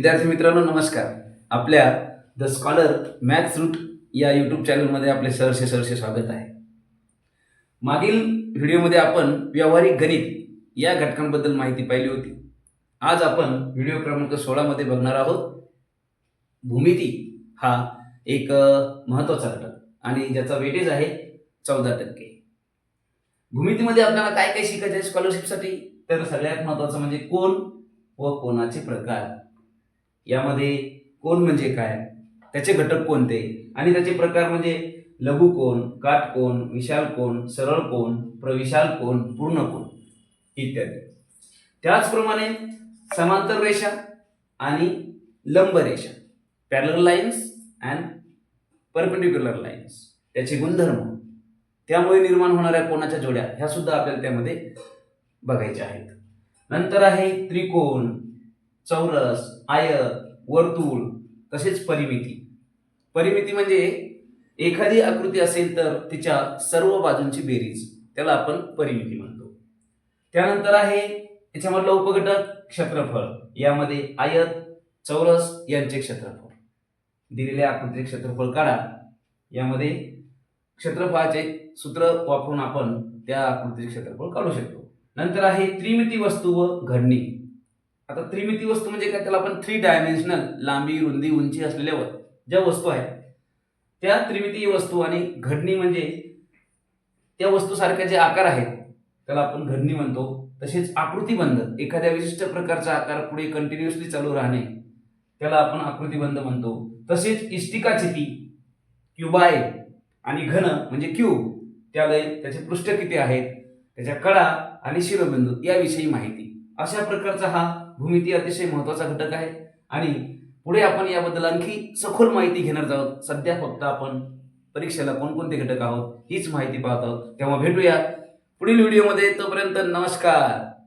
विद्यार्थी मित्रांनो नमस्कार. आपल्या द स्कॉलर मॅथ्स रूट या यूट्यूब चॅनलमध्ये आपले सरसे सरसे स्वागत आहे. मागील व्हिडिओमध्ये आपण व्यावहारिक गणित या घटकांबद्दल माहिती पाहिली होती. आज आपण व्हिडिओ क्रमांक सोळामध्ये बघणार आहोत. भूमिती हा एक महत्त्वाचा घटक आणि ज्याचा वेटेज आहे चौदा टक्के. भूमितीमध्ये आपल्याला काय काय शिकायचं आहे स्कॉलरशिपसाठी तर सगळ्यात महत्त्वाचं म्हणजे कोण व कोणाचे प्रकार? यामध्ये कोण म्हणजे काय? त्याचे घटक कोणते? आणि त्याचे प्रकार म्हणजे लघुकोण काटकोण विशाल कोण सरळ कोण प्रविशाल कोण पूर्ण कोण इत्यादी. त्याचप्रमाणे समांतर रेषा आणि लंब रेषा. Parallel lines and perpendicular lines त्याचे गुणधर्म. त्यामुळे निर्माण होणाऱ्या कोणाच्या जोड्या ह्या सुद्धा आपल्याला त्यामध्ये बघायच्या आहेत. नंतर आहे त्रिकोण. चौरस आयत वर्तुळ तसेच परिमिती. परिमिती म्हणजे एखादी आकृती असेल तर तिच्या सर्व बाजूंची बेरीज. त्याला आपण परिमिती म्हणतो. त्यानंतर आहे याच्यामधला उपघटक क्षेत्रफळ. यामध्ये आयत चौरस यांचे क्षेत्रफळ. दिलेल्या आकृतीचे क्षेत्रफळ काढा. यामध्ये क्षेत्रफळाचे सूत्र वापरून आपण त्या आकृतीचे क्षेत्रफळ काढू शकतो. नंतर आहे त्रिमिती वस्तू व घडणी. आता त्रिमिती वस्तू म्हणजे काय? त्याला आपण थ्री डायमेन्शनल लांबी रुंदी उंची असलेल्या व- ज्या वस्तू आहेत त्या त्रिमितीय वस्तू आणि घडणी म्हणजे त्या वस्तूसारख्या जे आकार आहेत त्याला आपण घडणी म्हणतो. तसेच आकृतीबंध एखाद्या विशिष्ट प्रकारचा आकार पुढे कंटिन्युअसली चालू राहणे त्याला आपण आकृतीबंध म्हणतो. तसेच इष्टिकाचिती क्युबाय आणि घन म्हणजे क्यू त्याला त्याचे पृष्ठ किती आहेत त्याच्या कडा आणि शिरोबिंदू याविषयी माहिती. अशा प्रकारचा हा भूमिती अतिशय महत्त्वाचा घटक आहे. आणि पुढे आपण याबद्दल आणखी सखोल माहिती घेणार आहोत सध्या फक्त आपण परीक्षेला कोणकोणते घटक आहोत हीच माहिती पाहत आहोत. तेव्हा भेटूया पुढील व्हिडिओमध्ये. तोपर्यंत नमस्कार.